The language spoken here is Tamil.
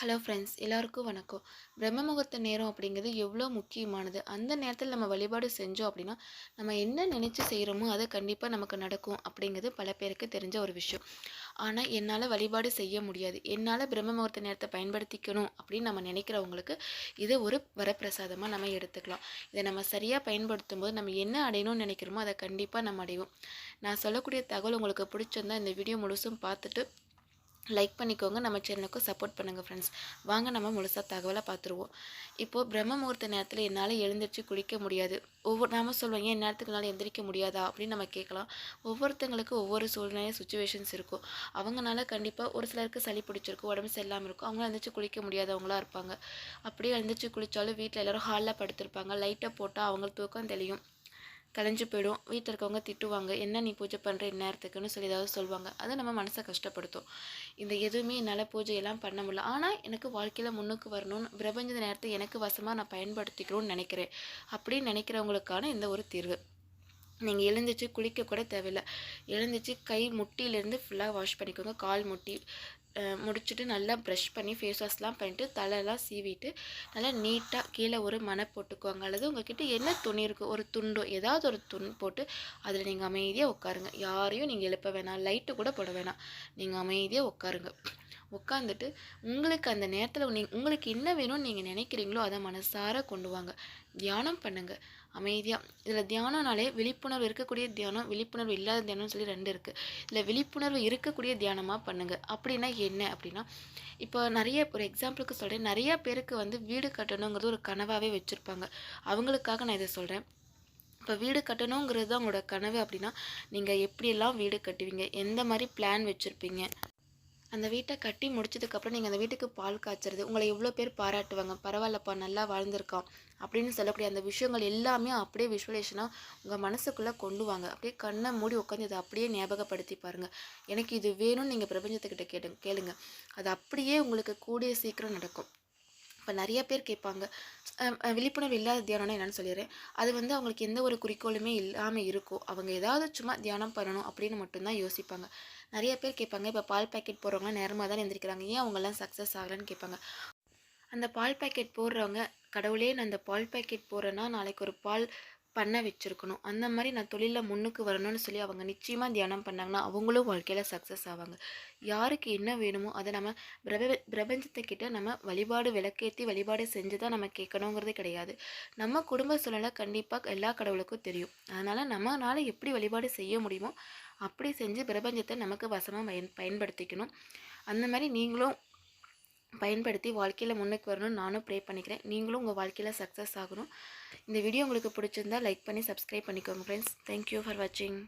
ஹலோ ஃப்ரெண்ட்ஸ் எல்லாருக்கும் வணக்கம். பிரம்ம முகூர்த்த நேரம் அப்படிங்கிறது எவ்வளோ முக்கியமானது? அந்த நேரத்தில் நம்ம வழிபாடு செஞ்சோம் அப்படின்னா நம்ம என்ன நினச்சி செய்கிறோமோ அது கண்டிப்பாக நமக்கு நடக்கும் அப்படிங்கிறது பல பேருக்கு தெரிஞ்ச ஒரு விஷயம். ஆனால் என்னால் வழிபாடு செய்ய முடியாது. என்னால் பிரம்ம முகூர்த்த நேரத்தை பயன்படுத்திக்கணும் அப்படின்னு நம்ம நினைக்கிறவங்களுக்கு இதை ஒரு வரப்பிரசாதமாக நம்ம எடுத்துக்கலாம். இதை நம்ம சரியாக பயன்படுத்தும் போது நம்ம என்ன அடையணும்னு நினைக்கிறோமோ அதை கண்டிப்பாக நம்ம அடைவோம். நான் சொல்லக்கூடிய தகவல் உங்களுக்கு பிடிச்சிருந்தா இந்த வீடியோ முழுசும் பார்த்துட்டு லைக் பண்ணிக்கோங்க. நம்ம சேனலுக்கும் சப்போர்ட் பண்ணுங்கள் ஃப்ரெண்ட்ஸ் வாங்க நம்ம முழுசாக தகவலை பார்த்துருவோம். இப்போது பிரம்ம முகூர்த்த நேரத்தில் என்னால் எழுந்திரிச்சு குளிக்க முடியாது. ஒவ்வொரு நாம சொல்லுவோம் ஏன் நேரத்துக்கு என்னால் எந்திரிக்க முடியாதா? அப்படின்னு நம்ம கேட்கலாம். ஒவ்வொருத்தங்களுக்கு ஒவ்வொரு சூழ்நிலை சுச்சுவேஷன்ஸ் இருக்கும். அவங்கனால கண்டிப்பாக ஒரு சிலருக்கு சளி பிடிச்சிருக்கும் உடம்பு சரியில்லாமல் இருக்கும். அவங்க எழுந்திரிச்சு குளிக்க முடியாதவங்களாக இருப்பாங்க. அப்படியே எழுந்திரிச்சு குளித்தாலும் வீட்டில் எல்லோரும் ஹாலில் படுத்திருப்பாங்க. லைட்டை போட்டால் அவங்களுக்கு தூக்கம் தெளியும். கலைஞ்சு போயிடும். வீட்டில் இருக்கவங்க திட்டுவாங்க என்ன நீ பூஜை பண்ணுற இந்நேரத்துக்குன்னு சொல்லி ஏதாவது சொல்லுவாங்க. அதை நம்ம மனசை கஷ்டப்படுத்தும். இந்த எதுவுமே என்னால் பூஜையெல்லாம் பண்ண முடியல. ஆனால் எனக்கு வாழ்க்கையில் முன்னுக்கு வரணும்னு பிரபஞ்ச நேரத்தை எனக்கு வசமாக நான் பயன்படுத்திக்கணும்னு நினைக்கிறேன். அப்படின்னு நினைக்கிறவங்களுக்கான இந்த ஒரு தீர்வு. நீங்கள் எழுந்திரிச்சு குளிக்க கூட தேவையில்லை. எழுந்திரிச்சு கை முட்டியிலேருந்து ஃபுல்லாக வாஷ் பண்ணிக்கோங்க. கால் முட்டி முடிச்சுட்டு நல்லா ப்ரஷ் பண்ணி ஃபேஸ் வாஷ்லாம் பண்ணிட்டு தலையெல்லாம் சீவிட்டு நல்லா நீட்டாக கீழே ஒரு மனை போட்டுக்குவாங்க அல்லது உங்ககிட்ட என்ன துணி இருக்குது ஒரு துண்டோ ஏதாவது ஒரு துணி போட்டு அதில் நீங்கள் அமைதியாக உட்காருங்க. யாரையும் நீங்கள் எழுப்ப வேணாம். லைட்டு கூட போட வேணாம். நீங்கள் அமைதியாக உட்காருங்க. உட்காந்துட்டு உங்களுக்கு அந்த நேரத்தில் நீ உங்களுக்கு என்ன வேணும்னு நீங்கள் நினைக்கிறீங்களோ அதை மனசார கொண்டு வாங்க. தியானம் பண்ணுங்கள் அமைதியாக இதில் தியானம்னாலே விழிப்புணர்வு இருக்கக்கூடிய தியானம் விழிப்புணர்வு இல்லாத தியானம்னு சொல்லி ரெண்டு இருக்குது இதில் விழிப்புணர்வு இருக்கக்கூடிய தியானமாக பண்ணுங்கள் அப்படின்னா என்ன? அப்படின்னா இப்போ நிறைய ஒரு எக்ஸாம்பிளுக்கு சொல்கிறேன் நிறைய பேருக்கு வந்து வீடு கட்டணுங்கிறது ஒரு கனவாகவே வச்சுருப்பாங்க. அவங்களுக்காக நான் இதை சொல்கிறேன் இப்போ வீடு கட்டணுங்கிறது தான் உங்களோட கனவு அப்படின்னா நீங்கள் எப்படியெல்லாம் வீடு கட்டுவீங்க? எந்த மாதிரி பிளான் வச்சுருப்பீங்க? அந்த வீட்டை கட்டி முடிச்சதுக்கப்புறம் நீங்கள் அந்த வீட்டுக்கு பால் காய்ச்சறது உங்களை எவ்வளோ பேர் பாராட்டுவாங்க. பரவாயில்லப்பா நல்லா வாழ்ந்திருக்கான் அப்படின்னு சொல்லக்கூடிய அந்த விஷயங்கள் எல்லாமே அப்படியே விஷுவலேஷனாக உங்கள் மனசுக்குள்ளே கொண்டு வாங்க. அப்படியே கண்ணை மூடி உட்காந்து அதை அப்படியே ஞாபகப்படுத்தி பாருங்கள் எனக்கு இது வேணும்னு நீங்கள் பிரபஞ்சத்துக்கிட்ட கேட்டு கேளுங்க. அது அப்படியே உங்களுக்கு கூடிய சீக்கிரம் நடக்கும். இப்போ நிறைய பேர் கேட்பாங்க விழிப்புணர்வு இல்லாத தியானம்னா என்னென்னு சொல்லிடுறேன். அது வந்து அவங்களுக்கு எந்த ஒரு குறிக்கோளுமே இல்லாமல் இருக்கும் அவங்க ஏதாவது சும்மா தியானம் பண்ணணும் அப்படின்னு மட்டும்தான் யோசிப்பாங்க. நிறைய பேர் கேட்பாங்க இப்போ பால் பேக்கெட் போடுறவங்களாம் நேரமாக தான் எந்திரிக்கிறாங்க. ஏன் அவங்கெல்லாம் சக்ஸஸ் ஆகலன்னு கேட்பாங்க அந்த பால் பேக்கெட் போடுறவங்க கடவுளே நான் அந்த பால் பேக்கெட் போடுறேன்னா நாளைக்கு ஒரு பால் பண்ண வச்சுருக்கணும். அந்த மாதிரி நான் தொழிலில் முன்னுக்கு வரணும்னு சொல்லி அவங்க நிச்சயமாக தியானம் பண்ணாங்கன்னா அவங்களும் வாழ்க்கையில் சக்ஸஸ் ஆவாங்க. யாருக்கு என்ன வேணுமோ அதை நம்ம பிரப பிரபஞ்சத்துக்கிட்ட நம்ம வழிபாடு விளக்கேற்றி வழிபாடு செஞ்சு தான் நம்ம கேட்கணுங்கிறது கிடையாது. நம்ம குடும்ப சூழலை கண்டிப்பாக எல்லா கடவுளுக்கும் தெரியும். அதனால் நம்மளால் எப்படி வழிபாடு செய்ய முடியுமோ அப்படி செஞ்சு பிரபஞ்சத்தை நமக்கு வசமாக பயன் பயன்படுத்திக்கணும். அந்த மாதிரி நீங்களும் பயன்படுத்தி வாழ்க்கையில் முன்னுக்கு வரணும்னு நானும் ப்ரே பண்ணிக்கிறேன். நீங்களும் உங்கள் வாழ்க்கையில் சக்ஸஸ் ஆகணும். இந்த வீடியோ உங்களுக்கு பிடிச்சிருந்தா லைக் பண்ணி சப்ஸ்கிரைப் பண்ணிக்கோங்க ஃப்ரெண்ட்ஸ் தேங்க்யூ ஃபார் வாட்சிங்